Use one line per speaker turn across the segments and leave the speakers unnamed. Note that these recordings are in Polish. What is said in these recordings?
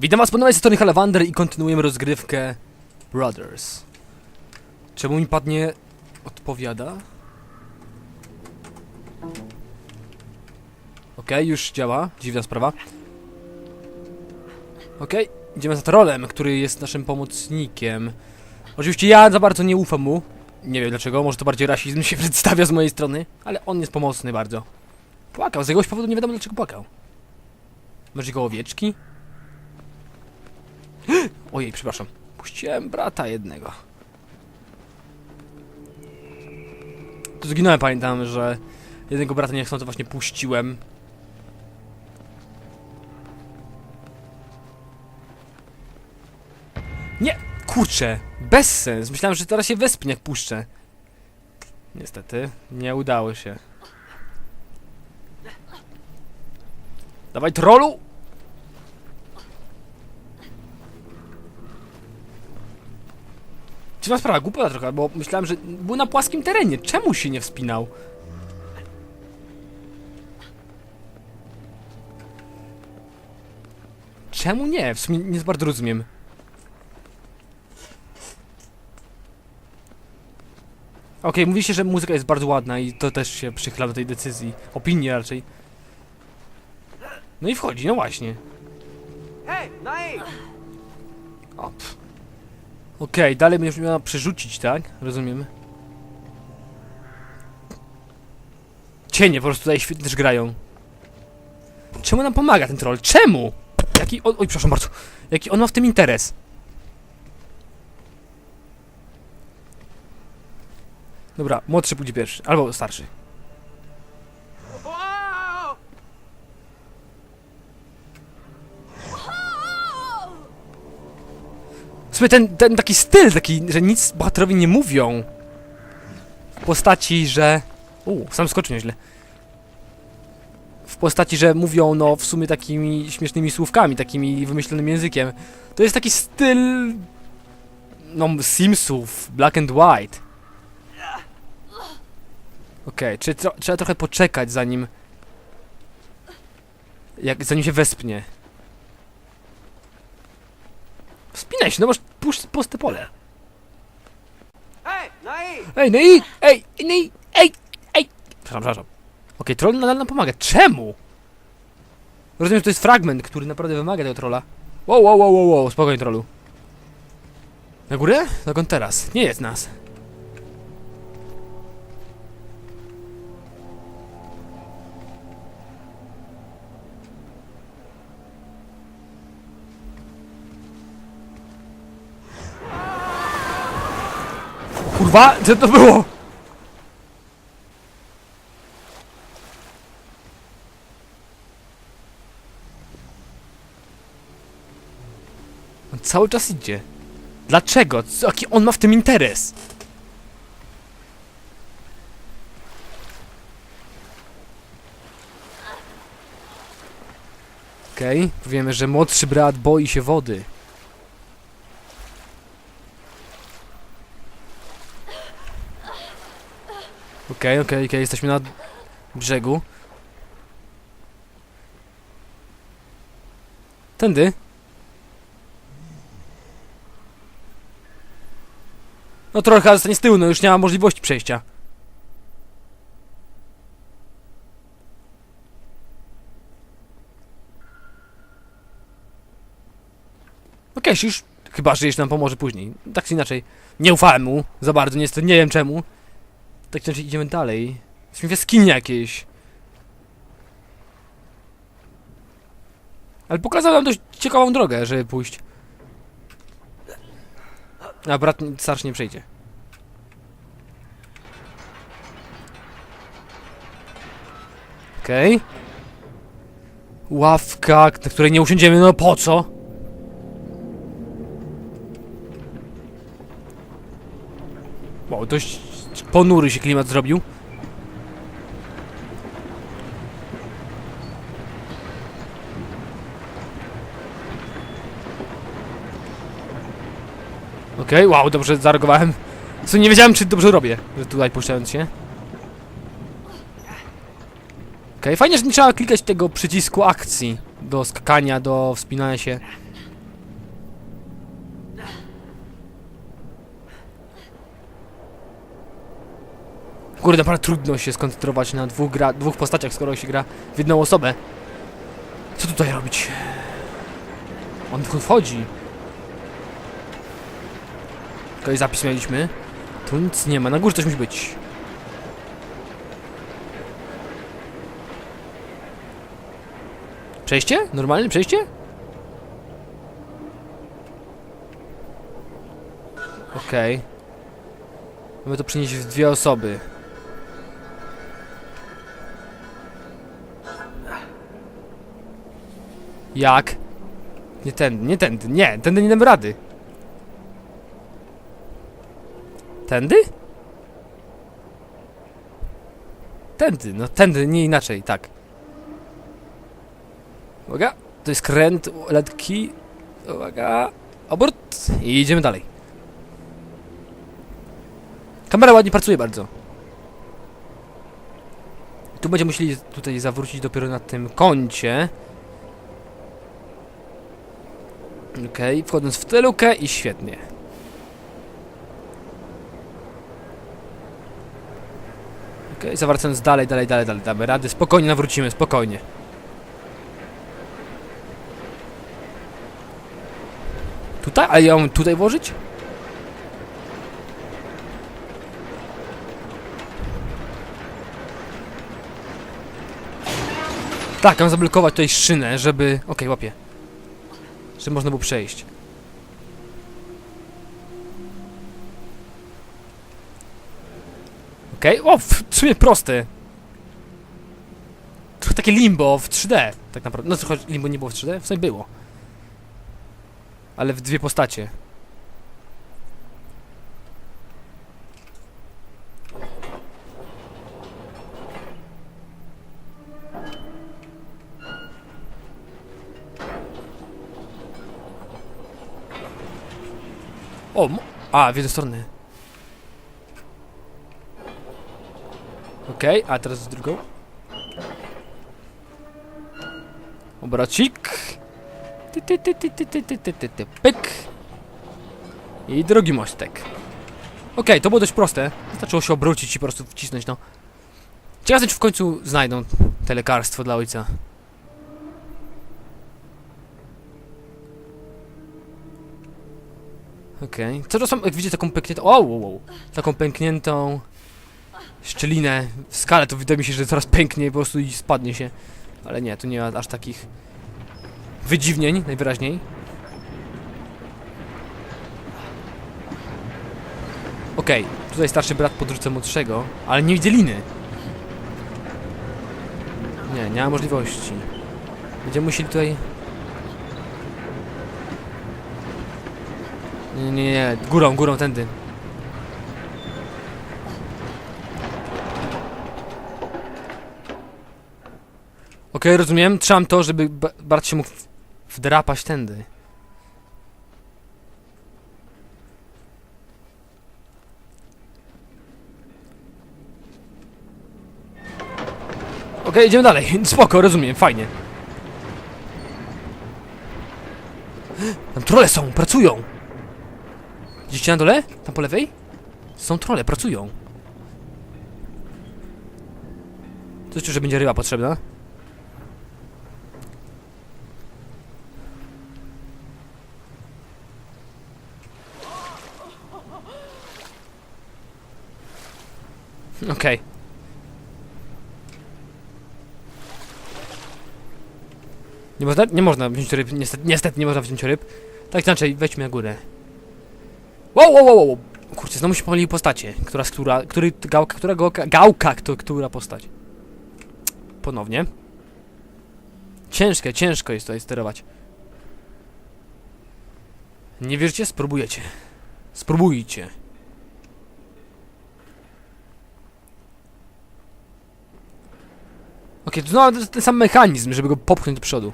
Witam was po nowej stronie Halawander i kontynuujemy rozgrywkę Brothers. Czemu mi padnie odpowiada? Okej, już działa. Dziwna sprawa. Okej, idziemy za trolem, który jest naszym pomocnikiem. Oczywiście ja za bardzo nie ufam mu. Nie wiem dlaczego, może to bardziej rasizm się przedstawia z mojej strony, ale on jest pomocny bardzo. Płakał, z jakiegoś powodu nie wiadomo dlaczego płakał. Może jego owieczki? Ojej, przepraszam. Puściłem brata jednego. Tu zginąłem, pamiętam, że jednego brata niechcący właśnie puściłem. Nie! Kurczę! Bez sens! Myślałem, że teraz się wespnie jak puszczę. Niestety, nie udało się. Dawaj trollu! Dziwna sprawa, głupia trochę, bo myślałem, że był na płaskim terenie. Czemu się nie wspinał? Czemu nie? W sumie nie za bardzo rozumiem. Okej, mówi się, że muzyka jest bardzo ładna i to też się przychyla do tej decyzji. Opinii raczej. No i wchodzi, no właśnie.
Naeem!
O, pff. Okej, dalej będziesz miała przerzucić, tak? Rozumiem. Cienie po prostu tutaj świetnie też grają. Czemu nam pomaga ten troll? Czemu? Jaki on... Oj, przepraszam bardzo. Jaki on ma w tym interes? Dobra, młodszy pójdzie pierwszy. Albo starszy. Sumie ten, ten taki styl, taki, że nic bohaterowi nie mówią. W postaci, że... U, sam skoczył nieźle. W postaci, że mówią, no, w sumie takimi śmiesznymi słówkami, takimi wymyślonym językiem. To jest taki styl... No, Simsów, Black and White. Okej, czy tro trzeba trochę poczekać, zanim... Jak, zanim się wespnie. Wspinaj się, no masz pusz, puste pole. Ej, no i, ej, no i, ej, ej. Przepraszam, przepraszam. Okej, troll nadal nam pomaga. Czemu? Rozumiem, że to jest fragment, który naprawdę wymaga tego trolla. Wow, wow, wow, wow, wow, spokojnie trollu. Na górę? Dokąd teraz? Nie jest nas. Kurwa, co to było? On cały czas idzie. Dlaczego? Co, jaki on ma w tym interes? Okej, okay. wiemy, że młodszy brat boi się wody. Okej, okej, okej, jesteśmy na brzegu. Tędy? No trochę zostanie z tyłu, no już nie ma możliwości przejścia. Okej, okay, już chyba, że jeszcze nam pomoże później. Tak czy inaczej, nie ufałem mu za bardzo, niestety, nie wiem czemu. Tak czy inaczej idziemy dalej. Jesteśmy w jaskini jakiejś. Ale pokazał nam dość ciekawą drogę, żeby pójść. A brat starszy nie przejdzie. Okej. Okay. Ławka, na której nie usiądziemy, no po co? Wow, dość ponury się klimat zrobił. Okej, okay, wow, dobrze zareagowałem. Co nie wiedziałem, czy dobrze robię, że tutaj puszczając się. Okej, okay, fajnie, że nie trzeba klikać tego przycisku akcji do skakania, do wspinania się. Kurde, naprawdę trudno się skoncentrować na dwóch, gra, dwóch postaciach, skoro się gra w jedną osobę. Co tutaj robić? On tu wchodzi. Okej, zapis mieliśmy. Tu nic nie ma, na górze coś musi być. Przejście? Normalne przejście? Okej. Mamy to przynieść w dwie osoby. Jak? Nie tędy, nie tędy, nie, tędy nie dam rady. Tędy? Tędy, no tędy, nie inaczej, tak. Uwaga, to jest kręt, letki. Uwaga, obrót i idziemy dalej. Kamera ładnie pracuje bardzo. Tu będziemy musieli tutaj zawrócić dopiero na tym kącie. Okej, wchodząc w tę lukę i świetnie. Okej, zawracając dalej, dalej, dalej, dalej, damy rady. Spokojnie nawrócimy, spokojnie. Tutaj? Ale ja mam tutaj włożyć? Tak, mam zablokować tutaj szynę, żeby... Okej, łapię. Żeby można było przejść. Okej, o, w sumie proste. Trochę takie limbo w 3D, tak naprawdę. No trochę limbo nie było w 3D, w sumie było. Ale w dwie postacie. O, a, w jedną stronę. Okej, a teraz z drugą. Obracik. Ty, ty, ty, ty, ty, ty, ty, ty, ty, ty, pyk. I drugi mostek. Okej, to było dość proste. Wystarczyło się obrócić i po prostu wcisnąć, no. Ciekawe, czy w końcu znajdą te lekarstwo dla ojca. Okej. Co to są, jak widzicie taką pękniętą... O, wow, wow. Taką pękniętą szczelinę w skale, to wydaje mi się, że zaraz pęknie po prostu i spadnie się. Ale nie, tu nie ma aż takich wydziwnień, najwyraźniej. Okej, tutaj starszy brat podrzuca młodszego, ale nie widzę liny. Nie, nie ma możliwości. Będziemy musieli tutaj... Nie, nie, nie, górą, górą, tędy. Okej, rozumiem. Trzymam to, żeby ba- brat się mógł wdrapać tędy. Okej, idziemy dalej. Spoko, rozumiem, fajnie. Tam trole są, pracują. Widzicie na dole? Tam po lewej? Są trole, pracują. Czuję, że będzie ryba potrzebna. Okej. Nie można, nie można wziąć ryb, niestety, niestety nie można wziąć ryb. Tak inaczej, wejdźmy na górę. Wow, wow, wow, wow. Kurczę, znowu się pomyliły postacie. Która z która, który, gałka, która gałka, kto, która postać. Ponownie. Ciężkie, ciężko jest tutaj sterować. Nie wierzycie? Spróbujecie. Spróbujcie. Okej, to znowu ten sam mechanizm, żeby go popchnąć do przodu.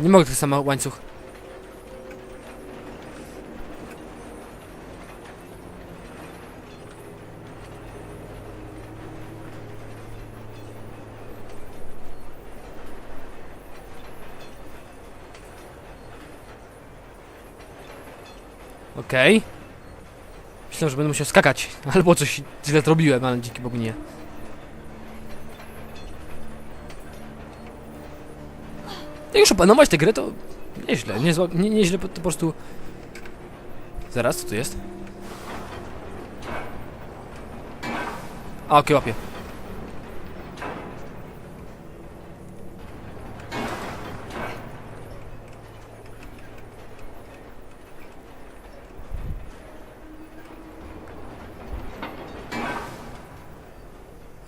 Nie mogę tych sama łańcuch. Okej. Okay. Myślę, że będę musiał skakać. Albo coś źle zrobiłem, ale dzięki Bogu nie. Już opanować tę grę, to nieźle, nie, nieźle, po, po prostu... Zaraz, co tu jest? A, okej, łapię.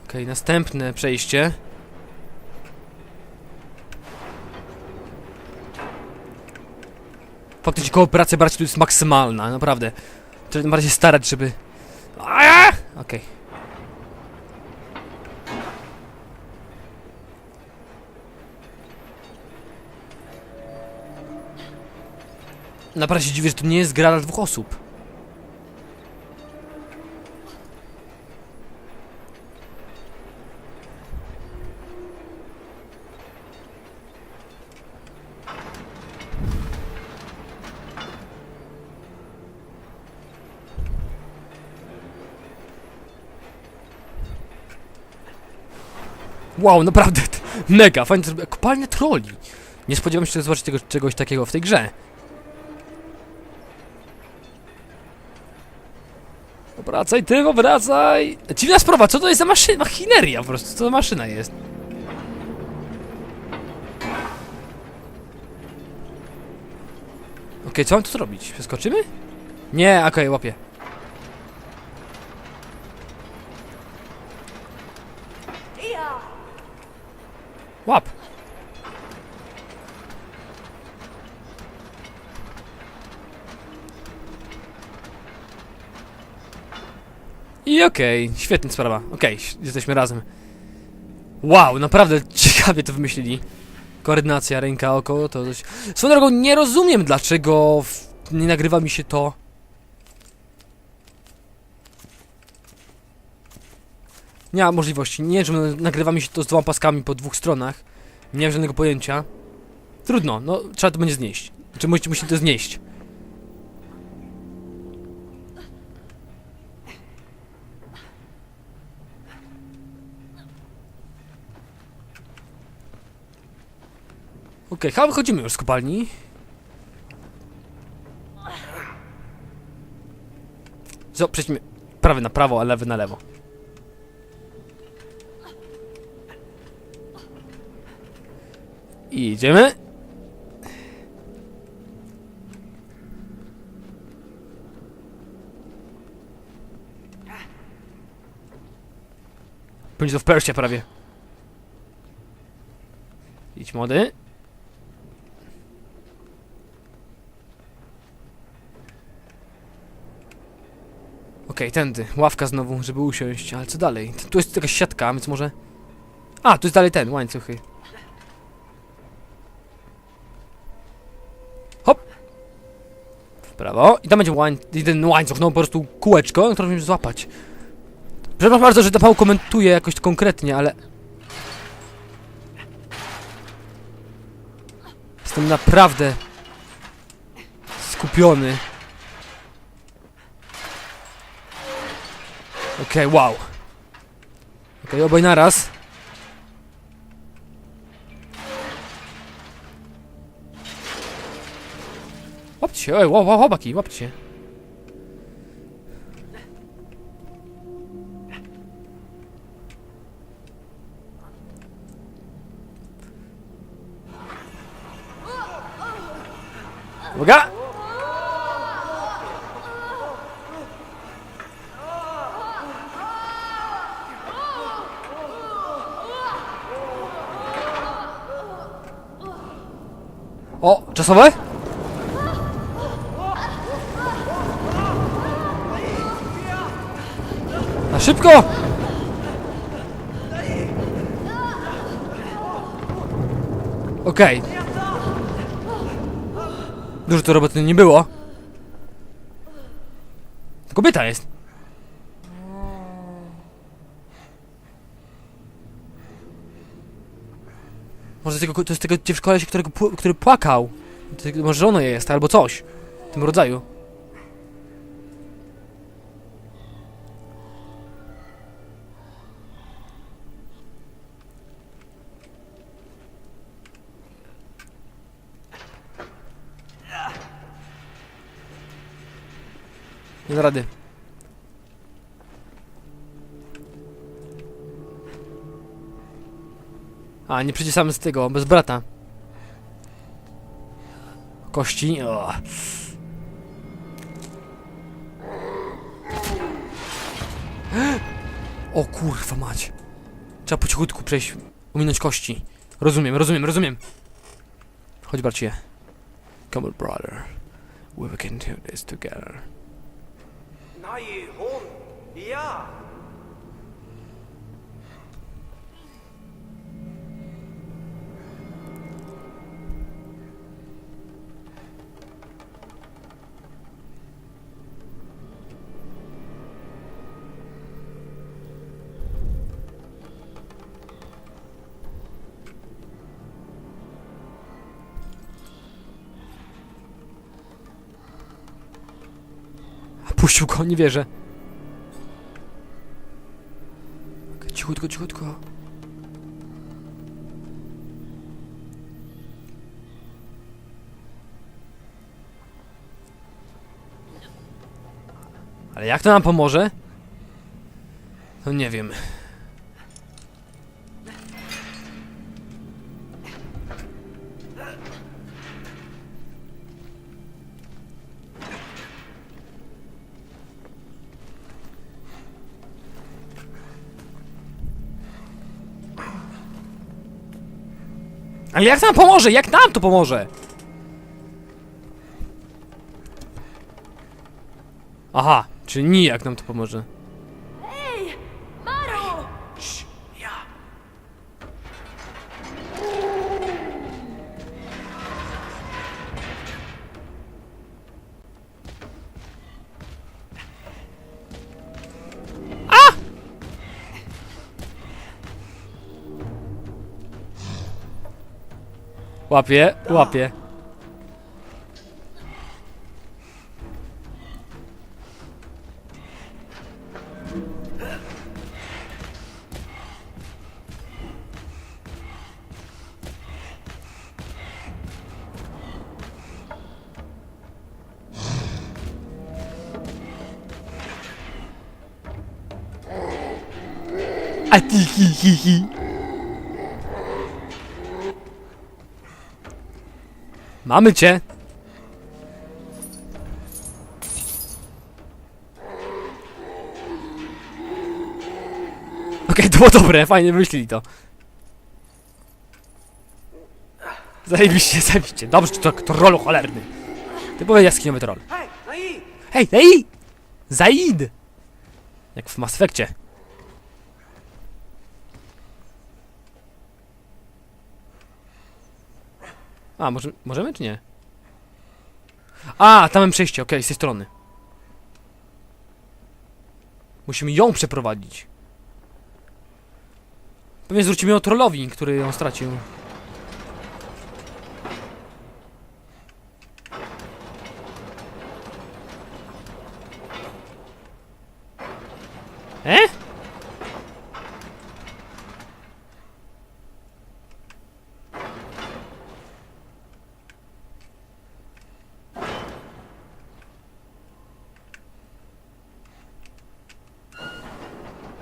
Okej, następne przejście. Faktycznie kooperacja brać tu jest maksymalna, naprawdę. Trzeba bardziej starać, żeby... Okej. Naprawdę się dziwię, że to nie jest gra dla dwóch osób. Wow, naprawdę, mega, fajnie. Kopalnia troli. Nie spodziewam się zobaczyć tego, czegoś takiego w tej grze. Wracaj, ty, wracaj! Dziwna sprawa, co to jest za maszyna? Machineria po prostu, co za maszyna jest? Okej, co mam tu zrobić? Przeskoczymy? Nie, okej, łapię. Łap! I okej, świetna sprawa. Okej, jesteśmy razem. Wow, naprawdę ciekawie to wymyślili. Koordynacja, ręka, oko, to coś... Swoją drogą, nie rozumiem dlaczego nie nagrywa mi się to... Nie ma możliwości. Nie, że nagrywa mi się to z dwoma paskami po dwóch stronach. Nie mam żadnego pojęcia. Trudno, no trzeba to będzie znieść. Czy musicie musi to znieść? Okej, chyba wychodzimy już z kopalni. Co, przejdźmy prawy na prawo, a lewy na lewo. Idziemy. W prawie. Idź młody. Okej, tędy. Ławka znowu, żeby usiąść. Ale co dalej? Tu jest jakaś siatka, więc może... A, tu jest dalej ten, łańcuchy. Prawo. I tam będzie łań... ten łańcuch, no po prostu kółeczko, które musimy złapać. Przepraszam bardzo, że to mało komentuję jakoś konkretnie, ale... Jestem naprawdę... skupiony. Okej, wow. Okej, obaj naraz. Łapcie ej, ła- ła- łapaki, łapcie. Uwaga! O, czasowe? Szybko! Okej. Dużo tu roboty nie było. Kobieta jest. Może tego, to jest tego koleś, którego, który płakał. To- Może ono jest, albo coś. W tym rodzaju. Nie da rady. A, nie przyjdzie sam z tego, bez brata. Kości. O. o kurwa mać. Trzeba po cichutku przejść, ominąć kości. Rozumiem, rozumiem, rozumiem. Chodź bracie. Come on brother. We can do this together.
Nei, hon! Ja!
Puścił go, nie wierzę. Okej, Cichutko, cichutko. Ale jak to nam pomoże? No nie wiem. Ale jak nam pomoże? Jak nam to pomoże? Aha, czyli nijak nam to pomoże. Łapie, łapie. A hi hi hi. Mamy cię! Okej, to było dobre, fajnie wymyślili to. Zajebiście, zajebiście. Dobrze, to trollu cholerny. Typowy jaskiniowy troll.
Hej,
hej! Zaid! Jak w Mass Effectie. A, może, możemy czy nie? A, tam mam przejście, okej, z tej strony. Musimy ją przeprowadzić. Pewnie zwrócimy ją trollowi, który ją stracił.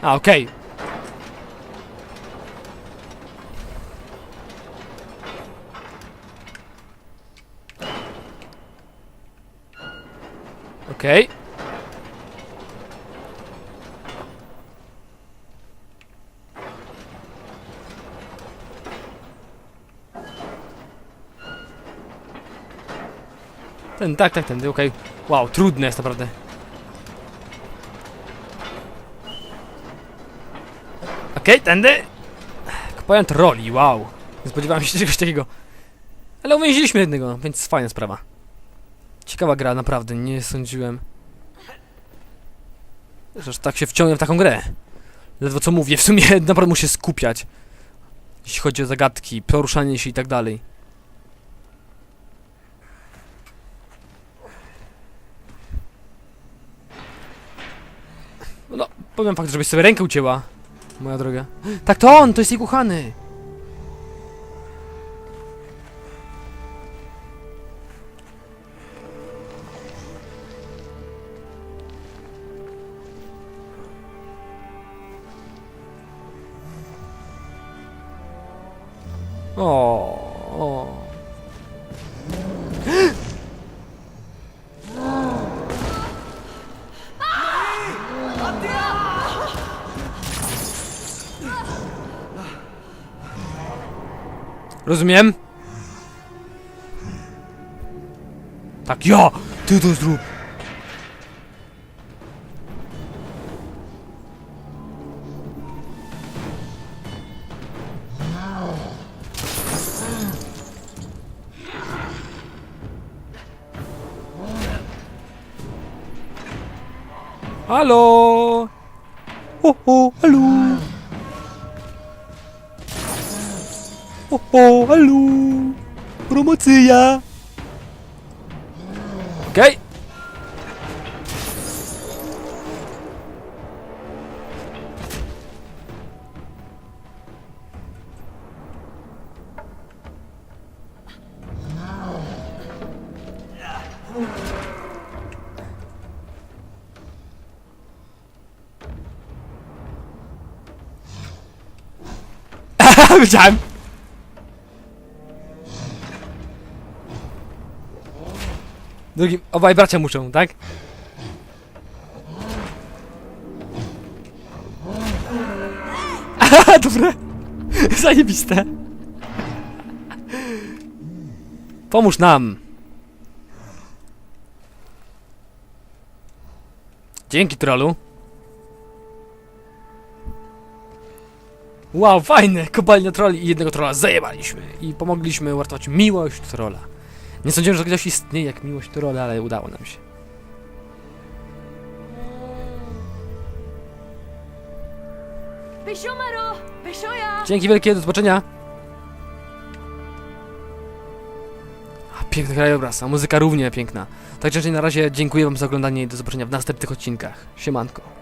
A, okej. Okej. Ten, tak, tak, ten, okej. Wow, trudne jest naprawdę. Okej, tędy. Komponent roli, wow. Nie spodziewałem się czegoś takiego. Ale uwięziliśmy jednego, więc fajna sprawa. Ciekawa gra, naprawdę, nie sądziłem. Aż tak się wciągnę w taką grę. Ledwo co mówię, w sumie naprawdę muszę skupiać. Jeśli chodzi o zagadki, poruszanie się i tak dalej. No, powiem fakt, żebyś sobie rękę ucięła moja droga. Tak to on, to jest jej kochany! O, o. Rozumiem? Tak, ja! Ty to zrób! Halo! Ho, Ho, ho, halo! Promocja! Okej! Wiedziałem! Drugi, obaj bracia muszą, tak? Aha, dobre! Zajebiste! Pomóż nam! Dzięki, trollu. Wow, fajne! Kopalnia trolli i jednego trolla zajebaliśmy. I pomogliśmy uratować miłość trolla. Nie sądziłem, że ktoś istnieje jak miłość trolla, ale udało nam się. Dzięki wielkie, do zobaczenia! A, Piękny krajobraz, a muzyka równie piękna. Także na razie dziękuję wam za oglądanie i do zobaczenia w następnych odcinkach. Siemanko.